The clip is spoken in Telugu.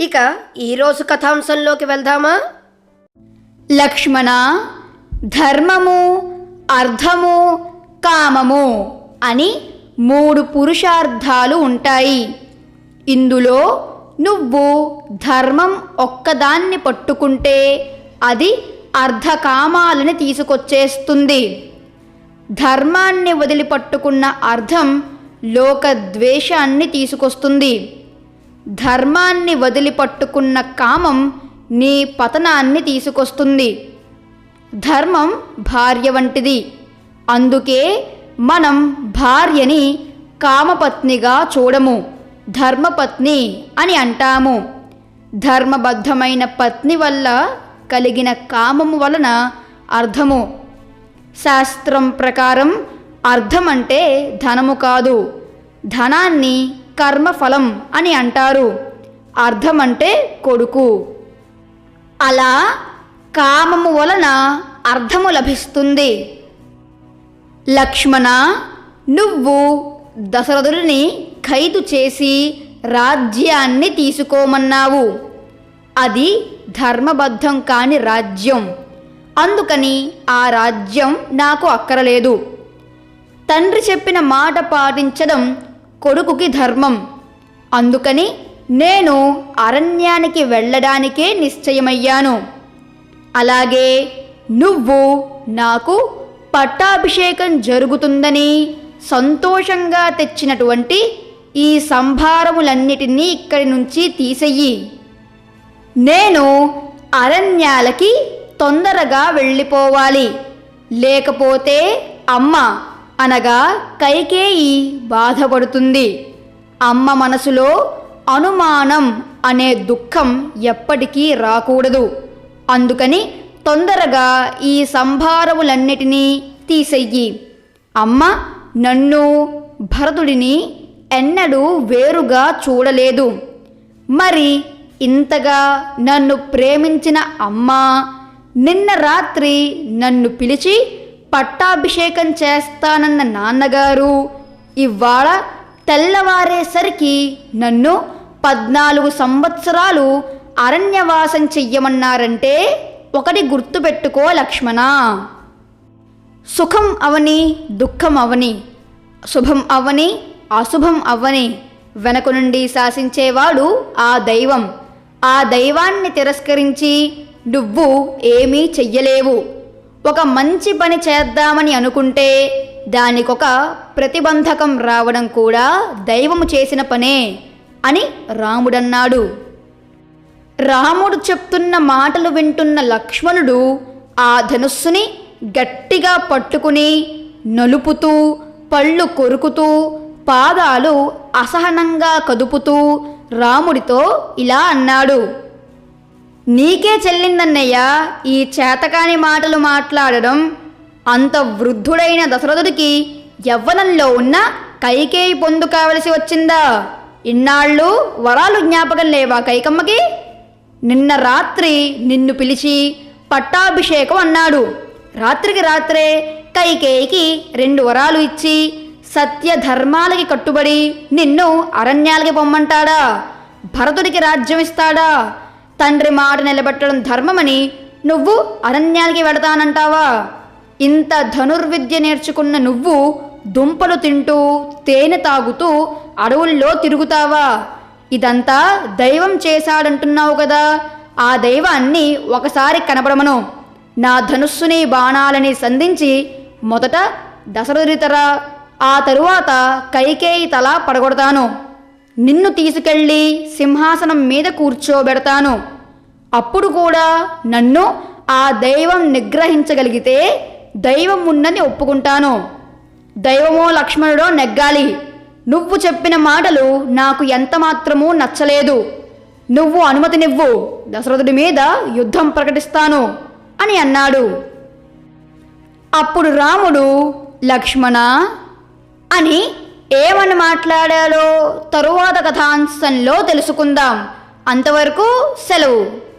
ఇక ఈరోజు కథాంశంలోకి వెళ్దామా? లక్ష్మణ ధర్మము అర్థము కామము అని మూడు పురుషార్థాలు ఉంటాయి. ఇందులో నువ్వు ధర్మం ఒక్కదాన్ని పట్టుకుంటే అది అర్ధకామాలని తీసుకొచ్చేస్తుంది. ధర్మాన్ని వదిలిపట్టుకున్న అర్థం లోకద్వేషాన్ని తీసుకొస్తుంది. ధర్మాన్ని వదిలిపట్టుకున్న కామం నీ పతనాన్ని తీసుకొస్తుంది. ధర్మం భార్య వంటిది. అందుకే మనం భార్యని కామపత్నిగా చూడము ధర్మపత్ని అని అంటాము. ధర్మబద్ధమైన పత్ని వల్ల కలిగిన కామము వలన అర్థము. శాస్త్రం ప్రకారం అర్థం అంటే ధనము కాదు. ధనాన్ని కర్మఫలం అని అంటారు. అర్థం అంటే కొడుకు. అలా కామము వలన అర్థము లభిస్తుంది. లక్ష్మణ నువ్వు దశరథుడిని ఖైదు చేసి రాజ్యాన్ని తీసుకోమన్నావు. అది ధర్మబద్ధం కాని రాజ్యం. అందుకని ఆ రాజ్యం నాకు అక్కరలేదు. తండ్రి చెప్పిన మాట పాటించడం కొడుకుకి ధర్మం. అందుకని నేను అరణ్యానికి వెళ్ళడానికే నిశ్చయమయ్యాను. అలాగే నువ్వు నాకు పట్టాభిషేకం జరుగుతుందని సంతోషంగా తెచ్చినటువంటి ఈ సంభారములన్నిటినీ ఇక్కడి నుంచి తీసెయ్యి నేను అరణ్యాలకి తొందరగా వెళ్ళిపోవాలి. లేకపోతే అమ్మ అనగా కైకేయి బాధపడుతుంది. అమ్మ మనసులో అనుమానం అనే దుఃఖం ఎప్పటికీ రాకూడదు. అందుకని తొందరగా ఈ సంభారములన్నిటినీ తీసెయ్యి. అమ్మ నన్ను భరతుడిని ఎన్నడూ వేరుగా చూడలేదు. మరి ఇంతగా నన్ను ప్రేమించిన అమ్మ నిన్న రాత్రి నన్ను పిలిచి పట్టాభిషేకం చేస్తానన్న నాన్నగారు. ఇవాళ తెల్లవారేసరికి నన్ను పద్నాలుగు సంవత్సరాలు అరణ్యవాసం చెయ్యమన్నారంటే ఒకటి గుర్తుపెట్టుకో లక్ష్మణ. సుఖం అవని దుఃఖం అవని శుభం అవని అశుభం అవని వెనక నుండి శాసించేవాడు ఆ దైవం. ఆ దైవాన్ని తిరస్కరించి నువ్వు ఏమీ చెయ్యలేవు. ఒక మంచి పని చేద్దామని అనుకుంటే దానికొక ప్రతిబంధకం రావడం కూడా దైవము చేసిన పనే అని రాముడన్నాడు. రాముడు చెప్తున్న మాటలు వింటున్న లక్ష్మణుడు ఆ ధనుస్సుని గట్టిగా పట్టుకుని నలుపుతూ పళ్ళు కొరుకుతూ పాదాలు అసహనంగా కదుపుతూ రాముడితో ఇలా అన్నాడు. నీకే చెల్లిందన్నయ్య ఈ చేతకాని మాటలు మాట్లాడడం. అంత వృద్ధుడైన దశరథుడికి యవ్వనంలో ఉన్న కైకేయి పొందు కావలసి వచ్చిందా? ఇన్నాళ్ళు వరాలు జ్ఞాపకం లేవా కైకమ్మకి? నిన్న రాత్రి నిన్ను పిలిచి పట్టాభిషేకం అన్నాడు. రాత్రికి రాత్రే కైకేయికి రెండు వరాలు ఇచ్చి సత్య ధర్మాలకి కట్టుబడి నిన్ను అరణ్యాలకి పొమ్మంటాడా? భరతుడికి రాజ్యం ఇస్తాడా? తండ్రి మాట నిలబెట్టడం ధర్మమని నువ్వు అరణ్యానికి వెడతానంటావా ఇంత ధనుర్విద్య నేర్చుకున్న నువ్వు దుంపలు తింటూ తేనె తాగుతూ అడవుల్లో తిరుగుతావా? ఇదంతా దైవం చేశాడంటున్నావు కదా. ఆ దైవాన్ని ఒకసారి కనపడమను నా ధనుస్సుని బాణాలని సంధించి మొదట దశరథుడి తల ఆ తరువాత కైకేయి తల పడగొడతాను. నిన్ను తీసుకెళ్ళి సింహాసనం మీద కూర్చోబెడతాను. అప్పుడు కూడా నన్ను ఆ దైవం నిగ్రహించగలిగితే దైవం ఉందని ఒప్పుకుంటాను. దైవమో లక్ష్మణుడో నెగ్గాలి. నువ్వు చెప్పిన మాటలు నాకు ఎంతమాత్రమూ నచ్చలేదు. నువ్వు అనుమతినివ్వు. దశరథుడి మీద యుద్ధం ప్రకటిస్తాను అని అన్నాడు. అప్పుడు రాముడు లక్ష్మణ అని ఏమని మాట్లాడాలో తరువాత కథాంశంలో తెలుసుకుందాం. అంతవరకు సెలవు.